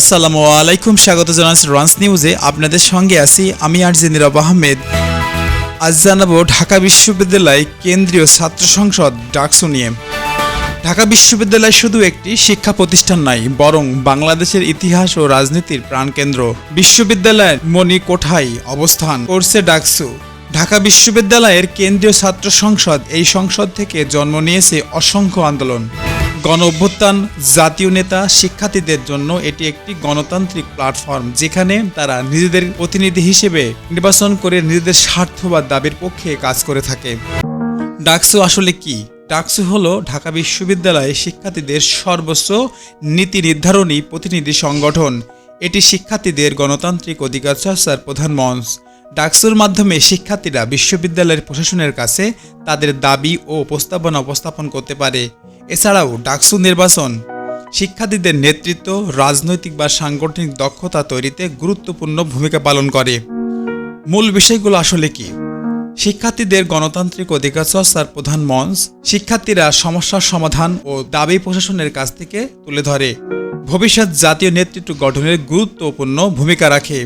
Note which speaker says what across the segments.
Speaker 1: আসসালামু আলাইকুম, স্বাগত জানাচ্ছি রন্স নিউজে। আপনাদের সঙ্গে আছি আমি আর জিনিরব আহমেদ। আজ জানাব ঢাকা বিশ্ববিদ্যালয় কেন্দ্রীয় ছাত্র সংসদ ডাকসু নিয়ে। ঢাকা বিশ্ববিদ্যালয় শুধু একটি শিক্ষা প্রতিষ্ঠান নয়, বরং বাংলাদেশের ইতিহাস ও রাজনীতির প্রাণকেন্দ্র। বিশ্ববিদ্যালয়ের মণি কোঠায় অবস্থান করছে ডাকসু। ঢাকা বিশ্ববিদ্যালয়ের কেন্দ্রীয় ছাত্র সংসদ এই সংসদ থেকে জন্ম নিয়েছে অসংখ্য আন্দোলন। গণ অভ্যুত্থান জাতীয় নেতা শিক্ষার্থীদের জন্য এটি একটি গণতান্ত্রিক প্ল্যাটফর্ম যেখানে তারা নিজেদের প্রতিনিধি হিসেবে নির্বাচন করে নিজেদের স্বার্থ বা দাবির পক্ষে কাজ করে থাকে। ডাকসু আসলে কি? ডাকসু হলো ঢাকা বিশ্ববিদ্যালয়ে শিক্ষার্থীদের সর্বোচ্চ নীতি নির্ধারণী প্রতিনিধি সংগঠন। এটি শিক্ষার্থীদের গণতান্ত্রিক অধিকার চর্চার প্রধান মঞ্চ। ডাকসুর মাধ্যমে শিক্ষার্থীরা বিশ্ববিদ্যালয়ের প্রশাসনের কাছে তাদের দাবি ও প্রস্তাবনা উপস্থাপন করতে পারে। এছাড়াও ডাকসু নির্বাচন, শিক্ষার্থীদের নেতৃত্ব, রাজনৈতিক বা সাংগঠনিক দক্ষতা তৈরিতে গুরুত্বপূর্ণ ভূমিকা পালন করে। মূল বিষয়গুলো আসলে কি? শিক্ষার্থীদের গণতান্ত্রিক অধিকার চর্চার প্রধান মঞ্চ শিক্ষার্থীরা সমস্যার সমাধান ও দাবি প্রশাসনের কাছ থেকে তুলে ধরে। ভবিষ্যৎ জাতীয় নেতৃত্ব গঠনের গুরুত্বপূর্ণ ভূমিকা রাখে।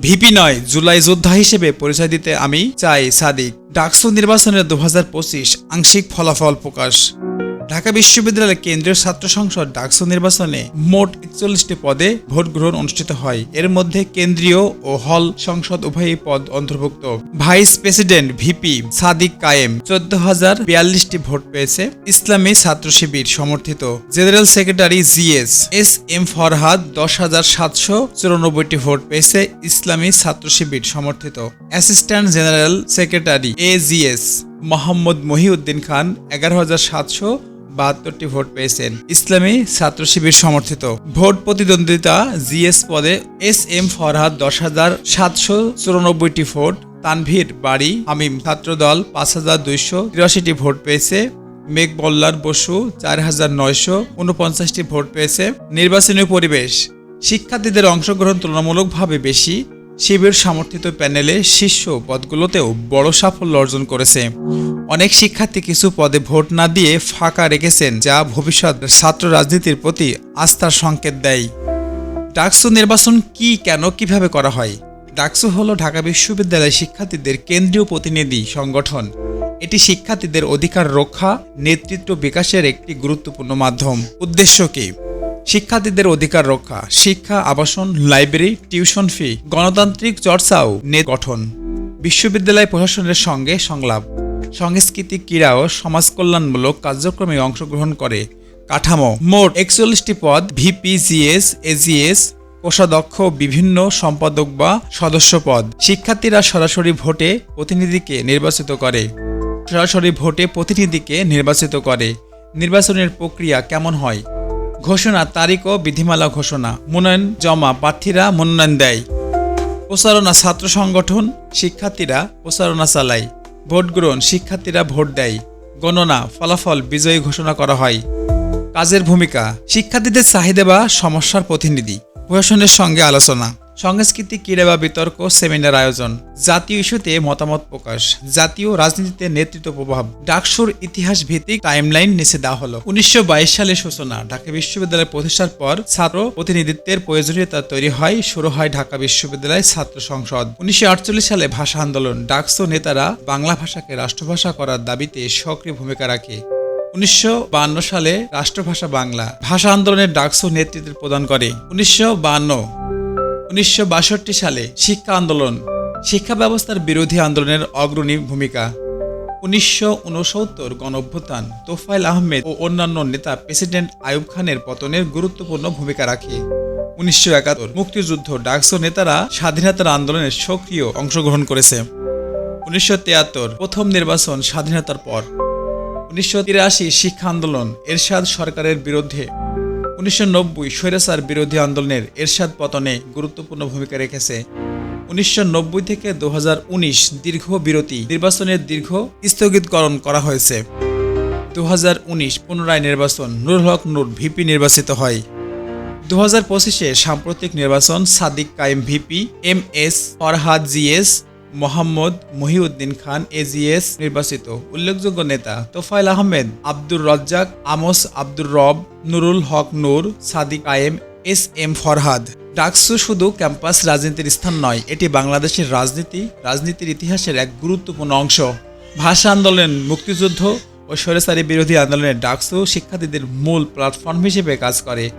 Speaker 1: ভিপি নয়, জুলাই যোদ্ধা হিসেবে পরিচয় দিতে আমি চাই সাদিক। ডাকসু নির্বাচনের দু হাজার পঁচিশ আংশিক ফলাফল প্রকাশ। ঢাকা বিশ্ববিদ্যালয়ের কেন্দ্রীয় ছাত্র সংসদ ডাকসু নির্বাচনে মোট একচল্লিশটি পদে ভোট গ্রহণ অনুষ্ঠিত হয়। এর মধ্যে কেন্দ্রীয় ও হল সংসদ উভয়ই পদ অন্তর্ভুক্ত। ভাইস প্রেসিডেন্ট, ভিপি সাদিক কায়েম চোদ্দ হাজার বিয়াল্লিশটি ভোট পেয়েছে। ইসলামী ছাত্র শিবির সমর্থিত। General secretary GS S M Farhad দশ হাজার সাতশো চুরানব্বইটি ভোট পেয়েছে ইসলামী ছাত্র শিবির সমর্থিত। Assistant general secretary A GS Mohammad Mohiuddin Khan এগারো হাজার সাতশো বাহাত্তরটি ভোট পেয়েছেন। ইসলামী ছাত্র শিবির সমর্থিত। ভোট প্রতিদ্বন্দ্বিতা জিএস পদে এস এম ফরহাদ দশ হাজার সাতশো চুরানব্বইটি ভোট। তানভীর বাড়ি আমিম ছাত্র দল পাঁচ হাজার দুইশো তিরাশিটি ভোট পেয়েছে। মেঘবল্লার বসু চার হাজার নয়শো উনপঞ্চাশটি ভোট পেয়েছে। নির্বাচনী পরিবেশ। শিক্ষার্থীদের অংশগ্রহণ তুলনামূলকভাবে বেশি। শিবির সমর্থিত প্যানেলে শীর্ষ পদগুলোতেও বড় সাফল্য অর্জন করেছে। অনেক শিক্ষার্থী কিছু পদে ভোট না দিয়ে ফাঁকা রেখেছেন, যা ভবিষ্যৎ ছাত্র রাজনীতির প্রতি আস্থার সংকেত দেয়। ডাকসু নির্বাচন কি, কেন, কীভাবে করা হয়? ডাকসু হলো ঢাকা বিশ্ববিদ্যালয় শিক্ষার্থীদের কেন্দ্রীয় প্রতিনিধি সংগঠন। এটি শিক্ষার্থীদের অধিকার রক্ষা, নেতৃত্ব বিকাশের একটি গুরুত্বপূর্ণ মাধ্যম। উদ্দেশ্য কি? শিক্ষার্থীদের অধিকার রক্ষা, শিক্ষা, আবাসন, লাইব্রেরি, টিউশন ফি, গণতান্ত্রিক চর্চাও নেট গঠন। বিশ্ববিদ্যালয় প্রশাসনের সঙ্গে সংলাপ। সংস্কৃতি ক্রীড়া ও সমাজ কল্যাণমূলক কার্যক্রমে অংশগ্রহণ করে। কাঠামো, মোট একচল্লিশটি পদ, ভিপিজিএস, এজিএস, কোষাধ্যক্ষ, বিভিন্ন সম্পাদক বা সদস্য পদ। শিক্ষার্থীরা সরাসরি ভোটে প্রতিনিধিকে নির্বাচিত করে। সরাসরি ভোটে প্রতিনিধিকে নির্বাচিত করে। নির্বাচনের প্রক্রিয়া কেমন হয়? ঘোষণা, তারিখ ও বিধিমালা ঘোষণা। মনোনয়ন জমা, প্রার্থীরা মনোনয়ন দেয়। প্রচারণা, ছাত্র সংগঠন, শিক্ষার্থীরা প্রচারণা চালায়। ভোট গ্রহণ শিক্ষার্থীরা ভোট দেয়। গণনা, ফলাফল, বিজয়ী ঘোষণা করা হয়। কাজের ভূমিকা, শিক্ষার্থীদের চাহিদা বা সমস্যার প্রতিনিধি। প্রশাসনের সঙ্গে আলোচনা। সংস্কৃতি ক্রীড়া বা বিতর্ক সেমিনার আয়োজন। জাতীয় ইস্যুতে মতামত প্রকাশ। জাতীয় রাজনীতিতে নেতৃত্ব প্রভাব। ডাকসুর ইতিহাস ভিত্তিক টাইমলাইন নিচে দেওয়া হলো। উনিশশো বাইশ সালে সূচনা। ঢাকা বিশ্ববিদ্যালয় প্রতিষ্ঠার পর ছাত্র প্রতিনিধিত্বের প্রয়োজনীয়তা তৈরি হয়। শুরু হয় ঢাকা বিশ্ববিদ্যালয় ছাত্র সংসদ। উনিশশো আটচল্লিশ সালে ভাষা আন্দোলন। ডাকসু নেতারা বাংলা ভাষাকে রাষ্ট্রভাষা করার দাবিতে সক্রিয় ভূমিকা রাখে। উনিশশো সালে রাষ্ট্রভাষা বাংলা। ভাষা আন্দোলনের ডাকসু নেতৃত্ব প্রদান করে। উনিশশো উনিশশো বাষট্টি সালে শিক্ষা আন্দোলন, শিক্ষা ব্যবস্থার বিরোধী আন্দোলনের অগ্রণী ভূমিকা। উনিশশো উনসত্তর গণঅভ্যুত্থান তোফাইল আহমেদ ও অন্যান্য নেতা প্রেসিডেন্ট আয়ুব খানের পতনের গুরুত্বপূর্ণ ভূমিকা রাখে। উনিশশো একাত্তর মুক্তিযুদ্ধ ডাকসো নেতারা স্বাধীনতার আন্দোলনে সক্রিয় অংশগ্রহণ করেছে। উনিশশো তিয়াত্তর প্রথম নির্বাচন স্বাধীনতার পর। উনিশশো তিরাশি শিক্ষা আন্দোলন এরশাদ সরকারের বিরুদ্ধে উনিশশো নব্বই বিরোধী আন্দোলনের এরশাদ পতনে গুরুত্বপূর্ণ ভূমিকা রেখেছে। উনিশশো নব্বই থেকে দুহাজার উনিশ দীর্ঘ বিরতি নির্বাচনের দীর্ঘ স্থগিতকরণ করা হয়েছে। দু হাজার উনিশ পুনরায় নির্বাচন, নুরুল হক নূর ভিপি নির্বাচিত হয়। দু হাজার পঁচিশে সাম্প্রতিক নির্বাচন, Sadiq Kayem VP, M S, Farhad GS Mohammad Mohiuddin Khan AGS নির্বাচিত। উল্লেখযোগ্য নেতা তোফাইল আহমেদ, আব্দুর রজ্জাক, আমস আব্দুর রব, নুরুল হক নূর, সাদিক আয়েম, এস এম ফরহাদ। ডাকসু শুধু ক্যাম্পাস রাজনীতির স্থান নয়, এটি বাংলাদেশের রাজনীতি, রাজনীতির ইতিহাসের এক গুরুত্বপূর্ণ অংশ। ভাষা আন্দোলন, মুক্তিযুদ্ধ ও স্বৈরাচারী বিরোধী আন্দোলনে ডাকসু শিক্ষার্থীদের মূল প্ল্যাটফর্ম হিসেবে কাজ করে।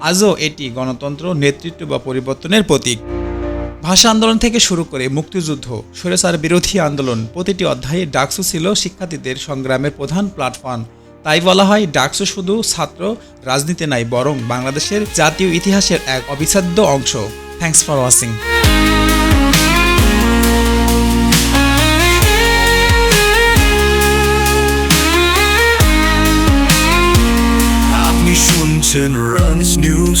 Speaker 1: আজও এটি গণতন্ত্র, নেতৃত্ব বা পরিবর্তনের প্রতীক। ভাষা আন্দোলন থেকে শুরু করে মুক্তিযুদ্ধ স্বৈরাচার বিরোধী আন্দোলন প্রতিটি অধ্যায়ে ডাকসু ছিল শিক্ষার্থীদের সংগ্রামের প্রধান প্ল্যাটফর্ম তাই বলা হয় ডাকসু শুধু ছাত্র রাজনীতি নাই, বরং বাংলাদেশের জাতীয় ইতিহাসের এক অবিচ্ছেদ্য অংশ। থ্যাংকস ফর ওয়াচিং
Speaker 2: শুনছেন রানস নিউজ